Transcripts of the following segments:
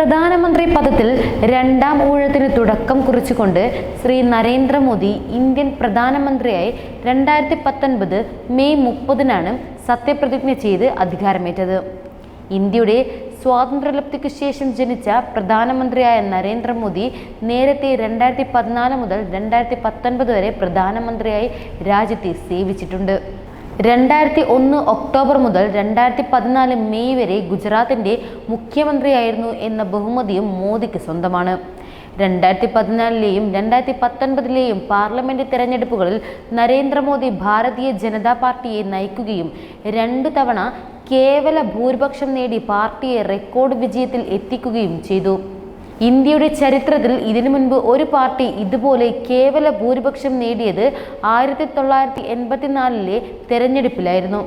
പ്രധാനമന്ത്രി പദത്തിൽ രണ്ടാം ഊഴത്തിന് തുടക്കം കുറിച്ചുകൊണ്ട് ശ്രീ നരേന്ദ്രമോദി ഇന്ത്യൻ പ്രധാനമന്ത്രിയായി രണ്ടായിരത്തി പത്തൊൻപത് മെയ് മുപ്പതിനാണ് സത്യപ്രതിജ്ഞ ചെയ്ത് അധികാരമേറ്റത്. ഇന്ത്യയുടെ സ്വാതന്ത്ര്യലബ്ധിക്ക് ശേഷം ജനിച്ച പ്രധാനമന്ത്രിയായ നരേന്ദ്രമോദി നേരത്തെ രണ്ടായിരത്തി പതിനാല് മുതൽ രണ്ടായിരത്തി പത്തൊൻപത് വരെ പ്രധാനമന്ത്രിയായി രാജ്യത്തെ സേവിച്ചിട്ടുണ്ട്. രണ്ടായിരത്തി ഒന്ന് ഒക്ടോബർ മുതൽ രണ്ടായിരത്തി പതിനാല് മെയ് വരെ ഗുജറാത്തിന്റെ മുഖ്യമന്ത്രിയായിരുന്നു എന്ന ബഹുമതിയും മോദിക്ക് സ്വന്തമാണ്. രണ്ടായിരത്തി പതിനാലിലെയും രണ്ടായിരത്തി പത്തൊൻപതിലെയും പാർലമെന്റ് തെരഞ്ഞെടുപ്പുകളിൽ നരേന്ദ്രമോദി ഭാരതീയ ജനതാ പാർട്ടിയെ നയിക്കുകയും രണ്ടു തവണ കേവല ഭൂരിപക്ഷം നേടി പാർട്ടിയെ റെക്കോർഡ് വിജയത്തിൽ എത്തിക്കുകയും ചെയ്തു. ഇന്ത്യയുടെ ചരിത്രത്തിൽ ഇതിനു മുൻപ് ഒരു പാർട്ടി ഇതുപോലെ കേവല ഭൂരിപക്ഷം നേടിയത് ആയിരത്തി തൊള്ളായിരത്തി എൺപത്തിനാലിലെ തെരഞ്ഞെടുപ്പിലായിരുന്നു.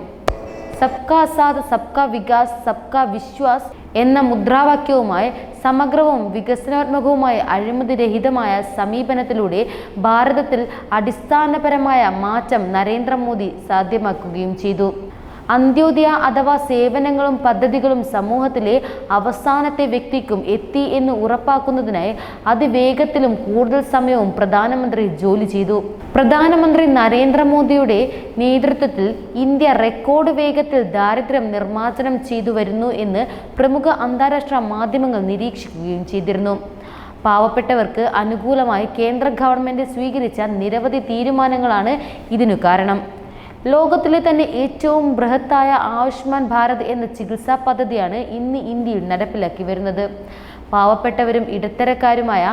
സബ്കാ സാദ് സബ്കാ വികാസ് സബ്കാ വിശ്വാസ് എന്ന മുദ്രാവാക്യവുമായി സമഗ്രവും വികസനാത്മകവുമായ അഴിമതിരഹിതമായ സമീപനത്തിലൂടെ ഭാരതത്തിൽ അടിസ്ഥാനപരമായ മാറ്റം നരേന്ദ്രമോദി സാധ്യമാക്കുകയും ചെയ്തു. അന്ത്യോദയ അഥവാ സേവനങ്ങളും പദ്ധതികളും സമൂഹത്തിലെ അവസാനത്തെ വ്യക്തിക്കും എത്തി എന്ന് ഉറപ്പാക്കുന്നതിനായി അതിവേഗത്തിലും കൂടുതൽ സമയവും പ്രധാനമന്ത്രി ജോലി ചെയ്തു. പ്രധാനമന്ത്രി നരേന്ദ്രമോദിയുടെ നേതൃത്വത്തിൽ ഇന്ത്യ റെക്കോർഡ് വേഗത്തിൽ ദാരിദ്ര്യം നിർമ്മാർജനം ചെയ്തു വരുന്നു എന്ന് പ്രമുഖ അന്താരാഷ്ട്ര മാധ്യമങ്ങൾ നിരീക്ഷിക്കുകയും ചെയ്തിരുന്നു. പാവപ്പെട്ടവർക്ക് അനുകൂലമായി കേന്ദ്ര ഗവൺമെന്റ് സ്വീകരിച്ച നിരവധി തീരുമാനങ്ങളാണ് ഇതിനു കാരണം. ലോകത്തിലെ തന്നെ ഏറ്റവും ബൃഹത്തായ ആയുഷ്മാൻ ഭാരത് എന്ന ചികിത്സാ പദ്ധതിയാണ് ഇന്ന് ഇന്ത്യയിൽ നടപ്പിലാക്കി വരുന്നത്. പാവപ്പെട്ടവരും ഇടത്തരക്കാരുമായ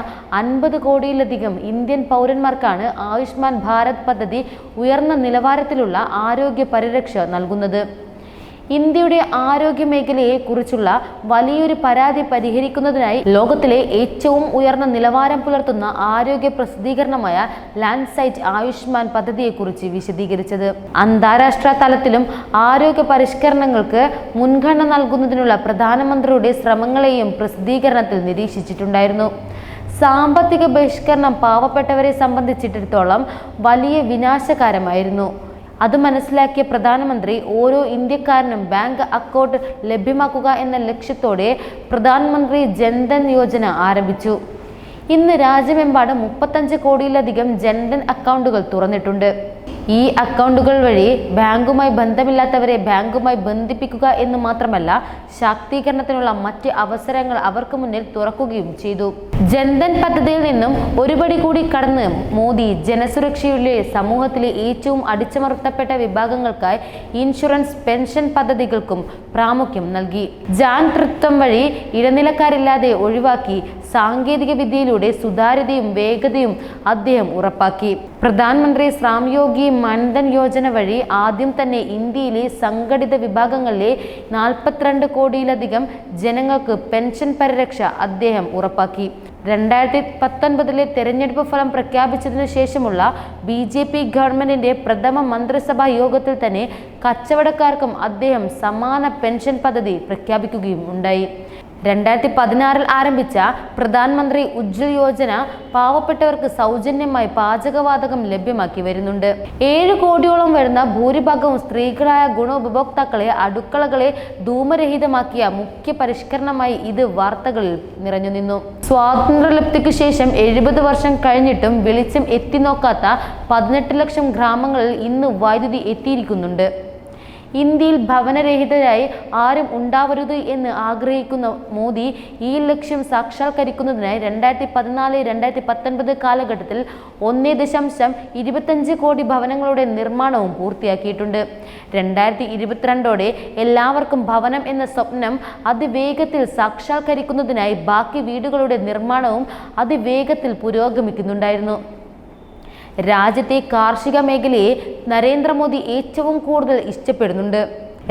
അൻപത് കോടിയിലധികം ഇന്ത്യൻ പൗരന്മാർക്കാണ് ആയുഷ്മാൻ ഭാരത് പദ്ധതി ഉയർന്ന നിലവാരത്തിലുള്ള ആരോഗ്യ പരിരക്ഷ നൽകുന്നത്. ഇന്ത്യയുടെ ആരോഗ്യ മേഖലയെ കുറിച്ചുള്ള വലിയൊരു പരാതി പരിഹരിക്കുന്നതിനായി ലോകത്തിലെ ഏറ്റവും ഉയർന്ന നിലവാരം പുലർത്തുന്ന ആരോഗ്യ പ്രസിദ്ധീകരണമായ ലാൻഡ്സൈറ്റ് ആയുഷ്മാൻ പദ്ധതിയെക്കുറിച്ച് വിശദീകരിച്ചത്. അന്താരാഷ്ട്ര തലത്തിലും ആരോഗ്യ പരിഷ്കരണങ്ങൾക്ക് മുൻഗണന നൽകുന്നതിനുള്ള പ്രധാനമന്ത്രിയുടെ ശ്രമങ്ങളെയും പ്രസിദ്ധീകരണത്തിൽ നിരീക്ഷിച്ചിട്ടുണ്ടായിരുന്നു. സാമ്പത്തിക ബഹിഷ്കരണം പാവപ്പെട്ടവരെ സംബന്ധിച്ചിടത്തോളം വലിയ വിനാശകാരമായിരുന്നു. അത് മനസ്സിലാക്കിയ പ്രധാനമന്ത്രി ഓരോ ഇന്ത്യക്കാരനും ബാങ്ക് അക്കൗണ്ട് ലഭ്യമാക്കുക എന്ന ലക്ഷ്യത്തോടെ പ്രധാനമന്ത്രി ജൻധൻ യോജന ആരംഭിച്ചു. ഇന്ന് രാജ്യമെമ്പാടും മുപ്പത്തഞ്ച് കോടിയിലധികം ജൻധൻ അക്കൗണ്ടുകൾ തുറന്നിട്ടുണ്ട്. ഈ അക്കൗണ്ടുകൾ വഴി ബാങ്കുമായി ബന്ധമില്ലാത്തവരെ ബാങ്കുമായി ബന്ധിപ്പിക്കുക എന്ന് മാത്രമല്ല ശാക്തീകരണത്തിനുള്ള മറ്റ് അവസരങ്ങൾ അവർക്ക് മുന്നിൽ തുറക്കുകയും ചെയ്തു. ജൻധൻ പദ്ധതിയിൽ നിന്നും ഒരുപടി കൂടി കടന്ന് മോദി ജനസുരക്ഷയുടെ സമൂഹത്തിലെ ഏറ്റവും അടിച്ചമർത്തപ്പെട്ട വിഭാഗങ്ങൾക്കായി ഇൻഷുറൻസ് പെൻഷൻ പദ്ധതികൾക്കും പ്രാമുഖ്യം നൽകി. ജാൻ തൃത്വം വഴി ഇടനിലക്കാരില്ലാതെ ഒഴിവാക്കി സാങ്കേതിക വിദ്യയിലൂടെ സുതാര്യതയും വേഗതയും അദ്ദേഹം ഉറപ്പാക്കി. പ്രധാനമന്ത്രി ശ്രാം യോഗി മൻധൻ യോജന വഴി ആദ്യം തന്നെ ഇന്ത്യയിലെ സംഘടിത വിഭാഗങ്ങളിലെ നാൽപ്പത്തിരണ്ട് കോടിയിലധികം ജനങ്ങൾക്ക് പെൻഷൻ പരിരക്ഷ അദ്ദേഹം ഉറപ്പാക്കി. രണ്ടായിരത്തി പത്തൊൻപതിലെ തെരഞ്ഞെടുപ്പ് ഫലം പ്രഖ്യാപിച്ചതിനു ശേഷമുള്ള ബി ജെ പി ഗവൺമെന്റിന്റെ പ്രഥമ മന്ത്രിസഭാ യോഗത്തിൽ തന്നെ കച്ചവടക്കാർക്കും അദ്ദേഹം സമാന പെൻഷൻ പദ്ധതി പ്രഖ്യാപിക്കുകയും ഉണ്ടായി. രണ്ടായിരത്തി പതിനാറിൽ ആരംഭിച്ച പ്രധാനമന്ത്രി ഉജ്ജ്വൽ യോജന പാവപ്പെട്ടവർക്ക് സൗജന്യമായി പാചകവാതകം ലഭ്യമാക്കി വരുന്നുണ്ട്. ഏഴ് കോടിയോളം വരുന്ന ഭൂരിഭാഗവും സ്ത്രീകളായ ഗുണോപഭോക്താക്കളെ അടുക്കളകളെ ധൂമരഹിതമാക്കിയ മുഖ്യ പരിഷ്കരണമായി ഇത് വാർത്തകളിൽ നിറഞ്ഞു നിന്നു. സ്വാതന്ത്ര്യലബ്ധിക്കു ശേഷം എഴുപത് വർഷം കഴിഞ്ഞിട്ടും വെളിച്ചം എത്തിനോക്കാത്ത പതിനെട്ട് ലക്ഷം ഗ്രാമങ്ങളിൽ ഇന്ന് വൈദ്യുതി എത്തിയിരിക്കുന്നുണ്ട്. ഇന്ത്യയിൽ ഭവനരഹിതരായി ആരും ഉണ്ടാവരുത് എന്ന് ആഗ്രഹിക്കുന്ന മോദി ഈ ലക്ഷ്യം സാക്ഷാത്കരിക്കുന്നതിനായി രണ്ടായിരത്തി പതിനാല് രണ്ടായിരത്തി പത്തൊൻപത് കാലഘട്ടത്തിൽ ഒന്നേ ദശാംശം ഇരുപത്തഞ്ച് കോടി ഭവനങ്ങളുടെ നിർമ്മാണവും പൂർത്തിയാക്കിയിട്ടുണ്ട്. രണ്ടായിരത്തി ഇരുപത്തിരണ്ടോടെ എല്ലാവർക്കും ഭവനം എന്ന സ്വപ്നം അതിവേഗത്തിൽ സാക്ഷാത്കരിക്കുന്നതിനായി ബാക്കി വീടുകളുടെ നിർമ്മാണവും അതിവേഗത്തിൽ പുരോഗമിക്കുന്നുണ്ടായിരുന്നു. രാജ്യത്തെ കാർഷിക മേഖലയെ നരേന്ദ്രമോദി ഏറ്റവും കൂടുതൽ ഇഷ്ടപ്പെടുന്നുണ്ട്.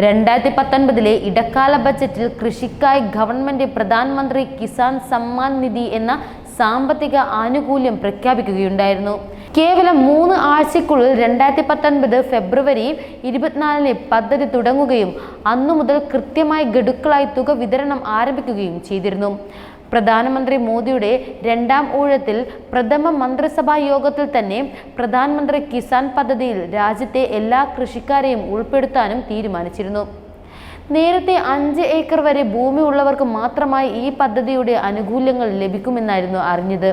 രണ്ടായിരത്തി പത്തൊൻപതിലെ ഇടക്കാല ബജറ്റിൽ കൃഷിക്കായി ഗവൺമെന്റ് പ്രധാനമന്ത്രി കിസാൻ സമ്മാൻ നിധി എന്ന സാമ്പത്തിക ആനുകൂല്യം പ്രഖ്യാപിക്കുകയുണ്ടായിരുന്നു. കേവലം മൂന്ന് ആഴ്ചയ്ക്കുള്ളിൽ രണ്ടായിരത്തി പത്തൊൻപത് ഫെബ്രുവരി ഇരുപത്തിനാലിന് പദ്ധതി തുടങ്ങുകയും അന്നു മുതൽ കൃത്യമായി ഗഡുക്കളായി തുക വിതരണം ആരംഭിക്കുകയും ചെയ്തിരുന്നു. പ്രധാനമന്ത്രി മോദിയുടെ രണ്ടാം ഊഴത്തിൽ പ്രഥമ മന്ത്രിസഭാ യോഗത്തിൽ തന്നെ പ്രധാനമന്ത്രി കിസാൻ പദ്ധതിയിൽ രാജ്യത്തെ എല്ലാ കൃഷിക്കാരെയും ഉൾപ്പെടുത്താനും തീരുമാനിച്ചിരുന്നു. നേരത്തെ അഞ്ച് ഏക്കർ വരെ ഭൂമി ഉള്ളവർക്ക് മാത്രമായി ഈ പദ്ധതിയുടെ ആനുകൂല്യങ്ങൾ ലഭിക്കുമെന്നായിരുന്നു അറിഞ്ഞത്.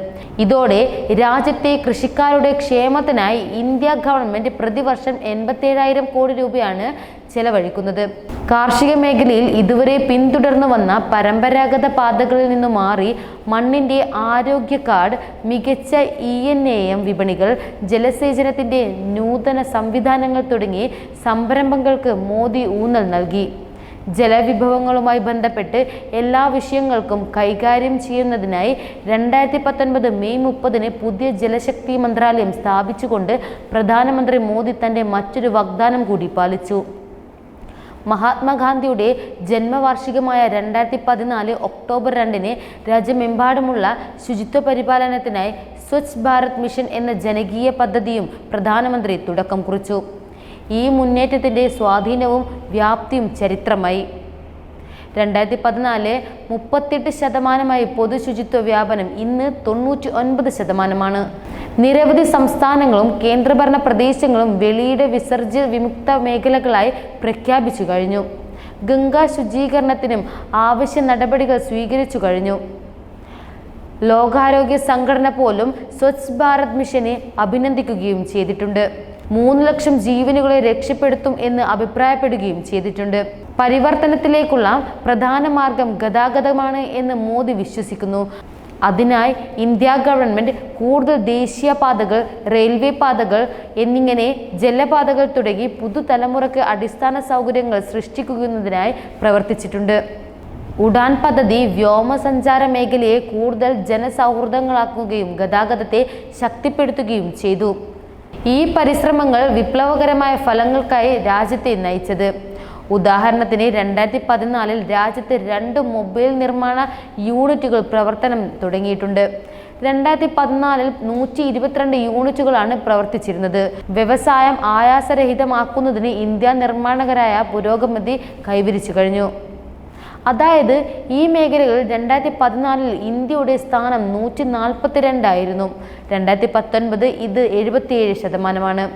ഇതോടെ രാജ്യത്തെ കൃഷിക്കാരുടെ ക്ഷേമത്തിനായി ഇന്ത്യ ഗവൺമെന്റ് പ്രതിവർഷം എൺപത്തേഴായിരം കോടി രൂപയാണ് ചെലവഴിക്കുന്നത്. കാർഷിക മേഖലയിൽ ഇതുവരെ പിന്തുടർന്നു വന്ന പരമ്പരാഗത പാതകളിൽ നിന്നു മാറി മണ്ണിന്റെ ആരോഗ്യ കാർഡ് മികച്ച ഇ എൻ എ എം വിപണികൾ ജലസേചനത്തിന്റെ നൂതന സംവിധാനങ്ങൾ തുടങ്ങി സംരംഭങ്ങൾക്ക് മോദി ഊന്നൽ നൽകി. ജലവിഭവങ്ങളുമായി ബന്ധപ്പെട്ട് എല്ലാ വിഷയങ്ങൾക്കും കൈകാര്യം ചെയ്യുന്നതിനായി രണ്ടായിരത്തി പത്തൊൻപത് മെയ് മുപ്പതിന് പുതിയ ജലശക്തി മന്ത്രാലയം സ്ഥാപിച്ചുകൊണ്ട് പ്രധാനമന്ത്രി മോദി തന്റെ മറ്റൊരു വാഗ്ദാനം കൂടി പാലിച്ചു. മഹാത്മാഗാന്ധിയുടെ ജന്മവാർഷികമായ രണ്ടായിരത്തി പതിനാല് ഒക്ടോബർ രണ്ടിന് രാജ്യമെമ്പാടുമുള്ള ശുചിത്വ പരിപാലനത്തിനായി സ്വച്ഛ് ഭാരത് മിഷൻ എന്ന ജനകീയ പദ്ധതിയും പ്രധാനമന്ത്രി തുടക്കം കുറിച്ചു. ഈ മുന്നേറ്റത്തിന്റെ സ്വാധീനവും വ്യാപ്തിയും ചരിത്രമായി. രണ്ടായിരത്തി പതിനാല് മുപ്പത്തെട്ട് ശതമാനമായി പൊതുശുചിത്വ വ്യാപനം ഇന്ന് തൊണ്ണൂറ്റി ഒൻപത് ശതമാനമാണ്. നിരവധി സംസ്ഥാനങ്ങളും കേന്ദ്രഭരണ പ്രദേശങ്ങളും വെളിയുടെ വിസർജ്യ വിമുക്ത മേഖലകളായി പ്രഖ്യാപിച്ചു കഴിഞ്ഞു. ഗംഗാ ശുചീകരണത്തിനും ആവശ്യ നടപടികൾ സ്വീകരിച്ചു കഴിഞ്ഞു. ലോകാരോഗ്യ സംഘടന പോലും സ്വച്ഛ് ഭാരത് മിഷനെ അഭിനന്ദിക്കുകയും ചെയ്തിട്ടുണ്ട്. മൂന്ന് ലക്ഷം ജീവനുകളെ രക്ഷപ്പെടുത്തും എന്ന് അഭിപ്രായപ്പെടുകയും ചെയ്തിട്ടുണ്ട്. പരിവർത്തനത്തിലേക്കുള്ള പ്രധാന മാർഗം ഗതാഗതമാണ് എന്ന് മോദി വിശ്വസിക്കുന്നു. അതിനായി ഇന്ത്യ ഗവൺമെന്റ് കൂടുതൽ ദേശീയ പാതകൾ റെയിൽവേ പാതകൾ എന്നിങ്ങനെ ജലപാതകൾ തുടങ്ങി പുതുതലമുറയ്ക്ക് അടിസ്ഥാന സൗകര്യങ്ങൾ സൃഷ്ടിക്കുന്നതിനായി പ്രവർത്തിച്ചിട്ടുണ്ട്. ഉഡാൻ പദ്ധതി വ്യോമസഞ്ചാര മേഖലയെ കൂടുതൽ ജനസൗഹൃദങ്ങളാക്കുകയും ഗതാഗതത്തെ ശക്തിപ്പെടുത്തുകയും ചെയ്തു. ഈ പരിശ്രമങ്ങൾ വിപ്ലവകരമായ ഫലങ്ങൾക്കായി രാജ്യത്തെ നയിച്ചത്. ഉദാഹരണത്തിന് രണ്ടായിരത്തി പതിനാലിൽ രാജ്യത്ത് രണ്ട് മൊബൈൽ നിർമ്മാണ യൂണിറ്റുകൾ പ്രവർത്തനം തുടങ്ങിയിട്ടുണ്ട്. രണ്ടായിരത്തി പതിനാലിൽ നൂറ്റി ഇരുപത്തിരണ്ട് യൂണിറ്റുകളാണ് പ്രവർത്തിച്ചിരുന്നത്. വ്യവസായം ആയാസരഹിതമാക്കുന്നതിന് ഇന്ത്യ നിർമ്മാണകരായ പുരോഗമതി കൈവരിച്ചു കഴിഞ്ഞു. അതായത് ഈ മേഖലകളിൽ രണ്ടായിരത്തി പതിനാലിൽ ഇന്ത്യയുടെ സ്ഥാനം നൂറ്റി നാൽപ്പത്തിരണ്ടായിരുന്നു രണ്ടായിരത്തി പത്തൊൻപത് ഇത് എഴുപത്തിയേഴ് ശതമാനമാണ്.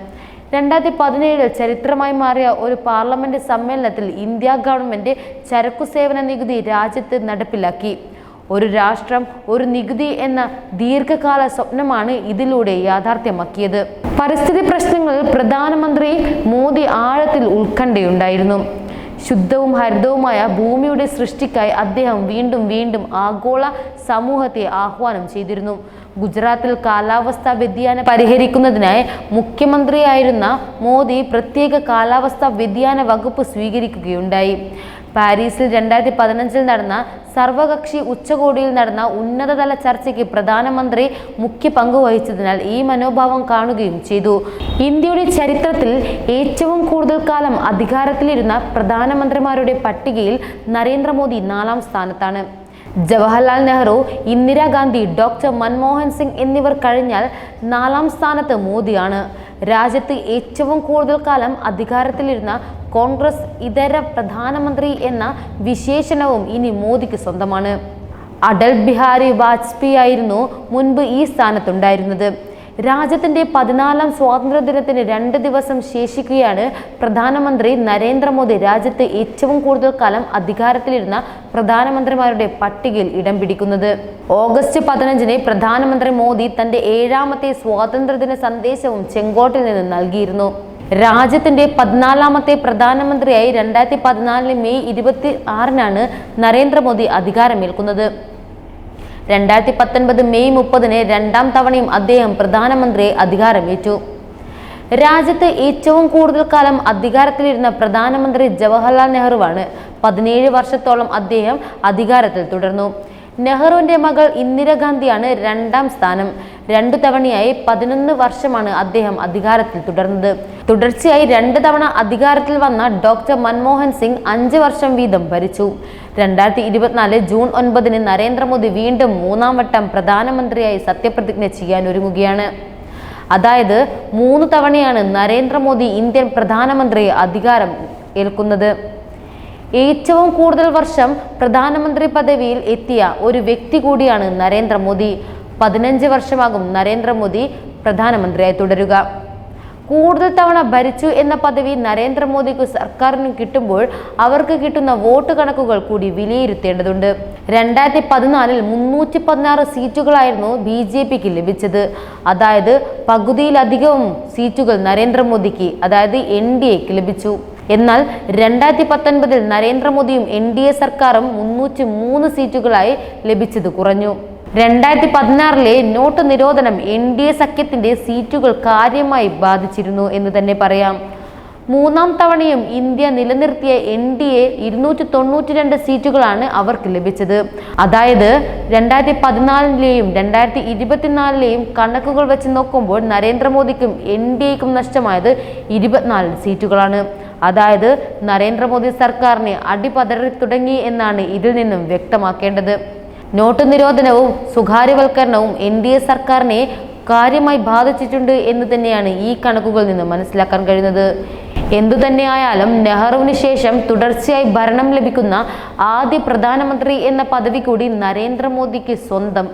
രണ്ടായിരത്തി പതിനേഴിൽ ചരിത്രമായി മാറിയ ഒരു പാർലമെന്റ് സമ്മേളനത്തിൽ ഇന്ത്യ ഗവൺമെന്റ് ചരക്കു സേവന നികുതി രാജ്യത്ത് നടപ്പിലാക്കി. ഒരു രാഷ്ട്രം ഒരു നികുതി എന്ന ദീർഘകാല സ്വപ്നമാണ് ഇതിലൂടെ യാഥാർത്ഥ്യമാക്കിയത്. പരിസ്ഥിതി പ്രശ്നങ്ങളിൽ പ്രധാനമന്ത്രി മോദി ആഴത്തിൽ ഉത്കണ്ഠയുണ്ടായിരുന്നു. ശുദ്ധവും ഹരിതവുമായ ഭൂമിയുടെ സൃഷ്ടിക്കായി അദ്ദേഹം വീണ്ടും വീണ്ടും ആഗോള സമൂഹത്തെ ആഹ്വാനം ചെയ്തിരുന്നു. ഗുജറാത്തിൽ കാലാവസ്ഥാ വ്യതിയാനം പരിഹരിക്കുന്നതിനായി മുഖ്യമന്ത്രിയായിരുന്ന മോദി പ്രത്യേക കാലാവസ്ഥാ വ്യതിയാന വകുപ്പ് സ്വീകരിക്കുകയുണ്ടായി. പാരീസിൽ രണ്ടായിരത്തി പതിനഞ്ചിൽ നടന്ന സർവകക്ഷി ഉച്ചകോടിയിൽ നടന്ന ഉന്നതതല ചർച്ചയ്ക്ക് പ്രധാനമന്ത്രി മുഖ്യ പങ്ക് വഹിച്ചതിനാൽ ഈ മനോഭാവം കാണുകയും ചെയ്തു. ഇന്ത്യയുടെ ചരിത്രത്തിൽ ഏറ്റവും കൂടുതൽ കാലം അധികാരത്തിലിരുന്ന പ്രധാനമന്ത്രിമാരുടെ പട്ടികയിൽ നരേന്ദ്രമോദി നാലാം സ്ഥാനത്താണ്. ജവഹർലാൽ നെഹ്റു ഇന്ദിരാഗാന്ധി ഡോക്ടർ മൻമോഹൻ സിംഗ് എന്നിവർ കഴിഞ്ഞാൽ നാലാം സ്ഥാനത്ത് മോദിയാണ്. രാജ്യത്ത് ഏറ്റവും കൂടുതൽ കാലം അധികാരത്തിലിരുന്ന കോൺഗ്രസ് ഇതര പ്രധാനമന്ത്രി എന്ന വിശേഷണവും ഇനി മോദിക്ക് സ്വന്തമാണ്. അടൽ ബിഹാരി വാജ്പേയി ആയിരുന്നു മുൻപ് ഈ സ്ഥാനത്തുണ്ടായിരുന്നത്. രാജ്യത്തിന്റെ പതിനാലാം സ്വാതന്ത്ര്യദിനത്തിന് രണ്ട് ദിവസം ശേഷിക്കുകയാണ് പ്രധാനമന്ത്രി നരേന്ദ്രമോദി രാജ്യത്ത് ഏറ്റവും കൂടുതൽ കാലം അധികാരത്തിലിരുന്ന പ്രധാനമന്ത്രിമാരുടെ പട്ടികയിൽ ഇടം പിടിക്കുന്നത്. ഓഗസ്റ്റ് പതിനഞ്ചിന് പ്രധാനമന്ത്രി മോദി തന്റെ ഏഴാമത്തെ സ്വാതന്ത്ര്യദിന സന്ദേശവും ചെങ്കോട്ടിൽ നിന്ന് നൽകിയിരുന്നു. രാജ്യത്തിന്റെ പതിനാലാമത്തെ പ്രധാനമന്ത്രിയായി രണ്ടായിരത്തി പതിനാലിന് മെയ് ഇരുപത്തി ആറിനാണ് നരേന്ദ്രമോദി അധികാരമേൽക്കുന്നത്. രണ്ടായിരത്തി പത്തൊൻപത് മെയ് മുപ്പതിന് രണ്ടാം തവണയും അദ്ദേഹം പ്രധാനമന്ത്രിയെ അധികാരമേറ്റു. രാജ്യത്ത് ഏറ്റവും കൂടുതൽ കാലം അധികാരത്തിലിരുന്ന പ്രധാനമന്ത്രി ജവഹർലാൽ നെഹ്റുവാണ് പതിനേഴ് വർഷത്തോളം അദ്ദേഹം അധികാരത്തിൽ തുടർന്നു. നെഹ്റുവിന്റെ മകൾ ഇന്ദിരാഗാന്ധിയാണ് രണ്ടാം സ്ഥാനം. രണ്ടു തവണയായി പതിനൊന്ന് വർഷമാണ് അദ്ദേഹം അധികാരത്തിൽ തുടർന്നത്. തുടർച്ചയായി രണ്ട് തവണ അധികാരത്തിൽ വന്ന ഡോക്ടർ മൻമോഹൻ സിംഗ് അഞ്ച് വർഷം വീതം ഭരിച്ചു. രണ്ടായിരത്തി ഇരുപത്തിനാല് ജൂൺ ഒൻപതിന് നരേന്ദ്രമോദി വീണ്ടും മൂന്നാം വട്ടം പ്രധാനമന്ത്രിയായി സത്യപ്രതിജ്ഞ ചെയ്യാൻ ഒരുങ്ങുകയാണ്. അതായത് മൂന്ന് തവണയാണ് നരേന്ദ്രമോദി ഇന്ത്യൻ പ്രധാനമന്ത്രി അധികാരം ഏൽക്കുന്നത്. ഏറ്റവും കൂടുതൽ വർഷം പ്രധാനമന്ത്രി പദവിയിൽ എത്തിയ ഒരു വ്യക്തി കൂടിയാണ് നരേന്ദ്രമോദി. പതിനഞ്ച് വർഷമാകും നരേന്ദ്രമോദി പ്രധാനമന്ത്രിയായി തുടരുക. കൂടുതൽ തവണ ഭരിച്ചു എന്ന പദവി നരേന്ദ്രമോദിക്ക് സർക്കാരിന് കിട്ടുമ്പോൾ അവർക്ക് കിട്ടുന്ന വോട്ട് കണക്കുകൾ കൂടി വിലയിരുത്തേണ്ടതുണ്ട്. രണ്ടായിരത്തി പതിനാലിൽ മുന്നൂറ്റി പതിനാറ് സീറ്റുകളായിരുന്നു ബി ജെ പിക്ക് ലഭിച്ചത്. അതായത് പകുതിയിലധികവും സീറ്റുകൾ നരേന്ദ്രമോദിക്ക് അതായത് എൻ ഡി എക്ക് ലഭിച്ചു. എന്നാൽ രണ്ടായിരത്തി പത്തൊൻപതിൽ നരേന്ദ്രമോദിയും എൻ ഡി എ സർക്കാരും മുന്നൂറ്റി മൂന്ന് സീറ്റുകളായി ലഭിച്ചത് കുറഞ്ഞു. രണ്ടായിരത്തി പതിനാറിലെ നോട്ട് നിരോധനം എൻ ഡി എ സഖ്യത്തിന്റെ സീറ്റുകൾ കാര്യമായി ബാധിച്ചിരുന്നു എന്ന് തന്നെ പറയാം. മൂന്നാം തവണയും ഇന്ത്യ നിലനിർത്തിയ എൻ ഡി എ ഇരുന്നൂറ്റി തൊണ്ണൂറ്റി രണ്ട് സീറ്റുകളാണ് അവർക്ക് ലഭിച്ചത്. അതായത് രണ്ടായിരത്തി പതിനാലിലെയും രണ്ടായിരത്തി ഇരുപത്തിനാലിലെയും കണക്കുകൾ വെച്ച് നോക്കുമ്പോൾ നരേന്ദ്രമോദിക്കും എൻ ഡി എക്കും നഷ്ടമായത് ഇരുപത്തിനാല് സീറ്റുകളാണ്. അതായത് നരേന്ദ്രമോദി സർക്കാരിനെ അടിപതറി തുടങ്ങി എന്നാണ് ഇതിൽ നിന്നും വ്യക്തമാക്കേണ്ടത്. നോട്ട് നിരോധനവും സ്വകാര്യവൽക്കരണവും എൻ ഡി എ സർക്കാരിനെ കാര്യമായി ബാധിച്ചിട്ടുണ്ട് എന്ന് തന്നെയാണ് ഈ കണക്കുകളിൽ നിന്ന് മനസ്സിലാക്കാൻ കഴിയുന്നത്. എന്തുതന്നെയായാലും നെഹ്റുവിന് ശേഷം തുടർച്ചയായി ഭരണം ലഭിക്കുന്ന ആദ്യ പ്രധാനമന്ത്രി എന്ന പദവി കൂടി നരേന്ദ്രമോദിക്ക് സ്വന്തം.